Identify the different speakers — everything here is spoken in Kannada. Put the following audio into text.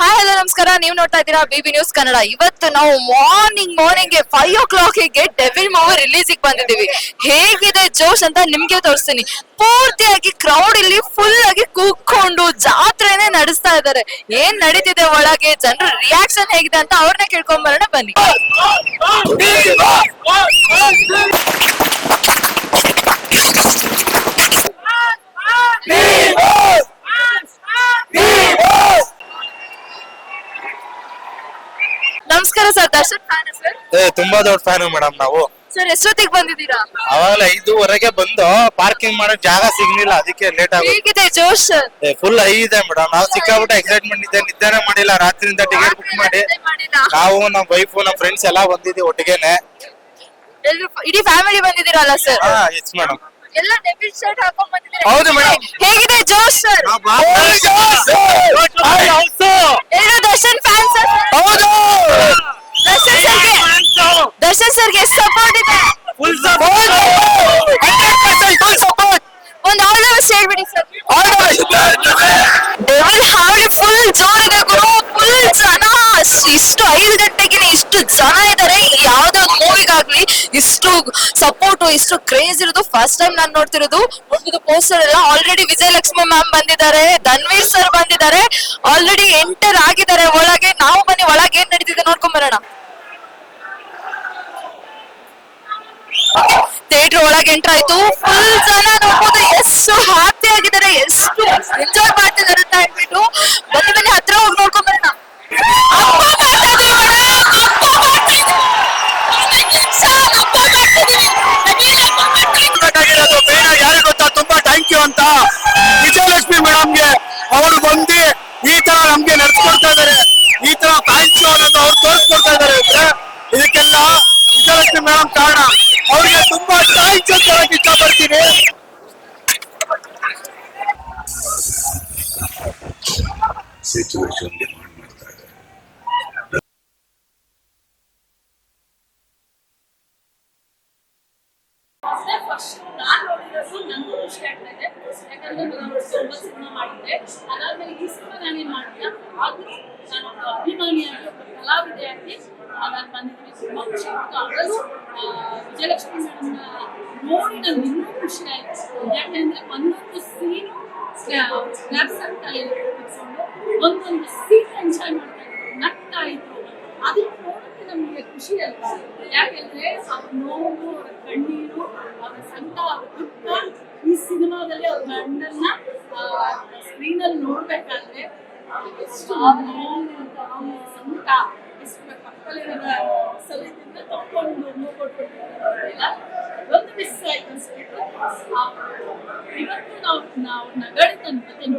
Speaker 1: ಹಾಯ್ ಹಲೋ ನಮಸ್ಕಾರ. ನೀವು ನೋಡ್ತಾ ಇದ್ದೀರಾ ಬಿಬಿ ನ್ಯೂಸ್ ಕನ್ನಡ. ಇವತ್ತು ನಾವು ಮಾರ್ನಿಂಗ್ ಮಾರ್ನಿಂಗ್ ಫೈವ್ ಓ ಕ್ಲಾಕ್ಗೆ ಡೆವಿಲ್ ಮೂವಿ ರಿಲೀಸ್ ಬಂದಿದ್ದೀವಿ. ಹೇಗಿದೆ ಜೋಶ್ ಅಂತ ನಿಮ್ಗೆ ತೋರಿಸ್ತೀನಿ. ಪೂರ್ತಿಯಾಗಿ ಕ್ರೌಡ್ ಇಲ್ಲಿ ಫುಲ್ ಆಗಿ ಕೂತ್ಕೊಂಡು ಜಾತ್ರೆನೆ ನಡೆಸ್ತಾ ಇದ್ದಾರೆ. ಏನ್ ನಡೀತಿದೆ ಒಳಗೆ? ಜನರ ರಿಯಾಕ್ಷನ್ ಹೇಗಿದೆ ಅಂತ ಅವ್ರನ್ನ ಕೇಳ್ಕೊಂಡ್ ಬರೋಣ ಬನ್ನಿ. ನಮಸ್ಕಾರ ಸರ್ ದರ್ಶನ್ ಫ್ಯಾನ್ ಸರ್?
Speaker 2: ಏ ತುಂಬಾ ದೊಡ್ಡ ಫ್ಯಾನ್ ಮೇಡಮ್ ನಾವು.
Speaker 1: ಸರ್ ಎಷ್ಟೊತ್ತಿಗೆ ಬಂದಿದ್ದೀರಾ?
Speaker 2: ಅವಾಗಲೇ ಐದುವರೆಗೆ ಬಂದು ಪಾರ್ಕಿಂಗ್ ಮಾಡಕ್ ಜಾಗ ಸಿಗ್ಲಿಲ್ಲ ಅದಕ್ಕೆ ಲೇಟ್ ಆಗುತ್ತೆ
Speaker 1: ಹೇಗಿದೆ ಜೋಶ್
Speaker 2: ಫುಲ್ ಹೈ ಇದೆ ಮೇಡಮ್ ನಾವು ಸಿಕ್ಕಾಬಿಟ್ಟೆ ಎಕ್ಸೈಟ್ಮೆಂಟ್ ಇದೆ ನಿದ್ದೆನೆ ಮಾಡಿಲ್ಲ. ರಾತ್ರಿಯಿಂದ ಟಿಕೆಟ್ ಬುಕ್ ಮಾಡಿ. ನಾವು ನಮ್ಮ ವೈಫ್ ನಮ್ಮ ಫ್ರೆಂಡ್ಸ್ ಎಲ್ಲ ಬಂದಿದ್ದೀವಿ ಒಟ್ಟಿಗೆನೆ.
Speaker 1: ಎಲ್ರು ಇಡೀ ಫ್ಯಾಮಿಲಿ ಬಂದಿದ್ದೀರಲ್ಲ ಸರ್?
Speaker 2: ಹಾ ಎಸ್ ಮೇಡಮ್
Speaker 1: ಎಲ್ಲ ಡೆಬಿಟ್ ಶರ್ಟ್ ಹಾಕೊಂಡ್ ಬಂದಿದ್ದೀರಾ?
Speaker 2: ಹೌದು ಮೇಡಮ್
Speaker 1: ಹೇಗಿದೆ ಜೋಶ್ ಸರ್ ಎಲ್ರು ದರ್ಶನ್ ಫ್ಯಾನ್ಸ್
Speaker 2: ಹೌದು
Speaker 1: ದರ್ಶನ್ ಸರ್ಗೆ ದರ್ಶನ್ ಸರ್ಗೆ ಎಷ್ಟು ಸಪೋರ್ಟ್ ಇದೆ ಒಂದು ಆಲ್ ದ ಬೆಸ್ಟ್ ಹೇಳ್ಬಿಡಿ ಸರ್ ಡೆವಿಲ್ ಹಾವಳಿ ಫುಲ್ ಜೋರಿದೆ ಫುಲ್ ಜನ. ಇಷ್ಟು ಐದು ಗಂಟೆಗೆ ಇಷ್ಟು ಜನ ಇದ್ದಾರೆ ಯಾವ್ದೇ ಮೂವಿಗಾಗ್ಲಿ, ಇಷ್ಟು ಸಪೋರ್ಟ್ ಇಷ್ಟು ಕ್ರೇಜ್ ಇರೋದು ಫಸ್ಟ್ ಟೈಮ್ ನಾನು ನೋಡ್ತಿರೋದು. ಒಂದು ಪೋಸ್ಟರ್ ಎಲ್ಲ ಆಲ್ರೆಡಿ ವಿಜಯಲಕ್ಷ್ಮಿ ಮ್ಯಾಮ್ ಬಂದಿದ್ದಾರೆ ಧನ್ವೀರ್ ಸರ್ ಬಂದಿದ್ದಾರೆ. ಆಲ್ರೆಡಿ ಎಂಟರ್ ಆಗಿದ್ದಾರೆ ಒಳಗೆ. ನಾವು ಬನ್ನಿ, ಒಳಗೆ ಏನ್ ನಡೀತಿದೆ ನೋಡ್ಕೊಂಡ್ ಬರೋಣ. ಥಿಯೇಟರ್ ಒಳಗೆ ಎಂಟರ್ ಆಯ್ತು. ಫುಲ್ ಜನ ನೋಡ್ಬೋದು. ಹ್ಯಾಪಿ ಆಗಿದ್ದಾರೆ ಎಷ್ಟು ಎಂಜಾಯ್ ಮಾಡ್ತಿದ್ದಾರೆ ಅಂತ ಹೇಳ್ಬಿಟ್ಟು
Speaker 3: ಮಾಡಿಲ್ಲ ಡಿಮಾಂಡ್
Speaker 4: ನಾನು ಒಬ್ಬ ಅಭಿಮಾನಿಯಾಗಿ ಕಲಾವಿದೆಯಾಗಿ ನಾನು ಬಂದಿದ್ದೀನಿ ತುಂಬಾ ಖುಷಿ ಆಯ್ತು ಅದರಲ್ಲೂ ವಿಜಯಲಕ್ಷ್ಮಿ ನೋಡಿ ನನ್ಗೆ ಇನ್ನೂ ಖುಷಿ ಆಯ್ತು ಯಾಕೆಂದ್ರೆ ಒಂದೊಂದು ಸೀನು ಅಂತ ಇಟ್ಕೊಂಡು ಒಂದೊಂದು ಸೀನ್ ಎಂಜಾಯ್ ಮಾಡ್ತಾ ಇದ್ರು ನಗ್ತಾ ಇದ್ರು ಅದನ್ನ ನೋಡೋಕೆ ನಮಗೆ ಖುಷಿ ಅಲ್ವಾ? ಯಾಕೆಂದ್ರೆ ಅವ್ರ ನೋವು ಕಣ್ಣೀರು, ಅವರ ಸಂತ ಅವ್ರ ದುಃಖ ಈ ಸಿನಿಮಾದಲ್ಲಿ ಅವ್ರ ಗಂಡನ್ನ ಸ್ಕ್ರೀನ್ ಅಲ್ಲಿ ನೋಡ್ಬೇಕಾದ್ರೆ ಎಷ್ಟು ಸಂಕಟ ಎಷ್ಟು ಪಕ್ಕದಲ್ಲಿರೋ ಸಲಿದಿಂದ ತಕ್ಕೊಂಡು ನೋವು ಕೊಟ್ಬಿಟ್ಟಿಲ್ಲ ಒಂದು ಮಿಸ್ ಆಯ್ತು ಅನ್ಸ್ಬಿಟ್ಟು. ಇವತ್ತು ನಾವು ನಾವು ನಗರಕ್ಕೆ ಬಂದಿದ್ದೇವೆ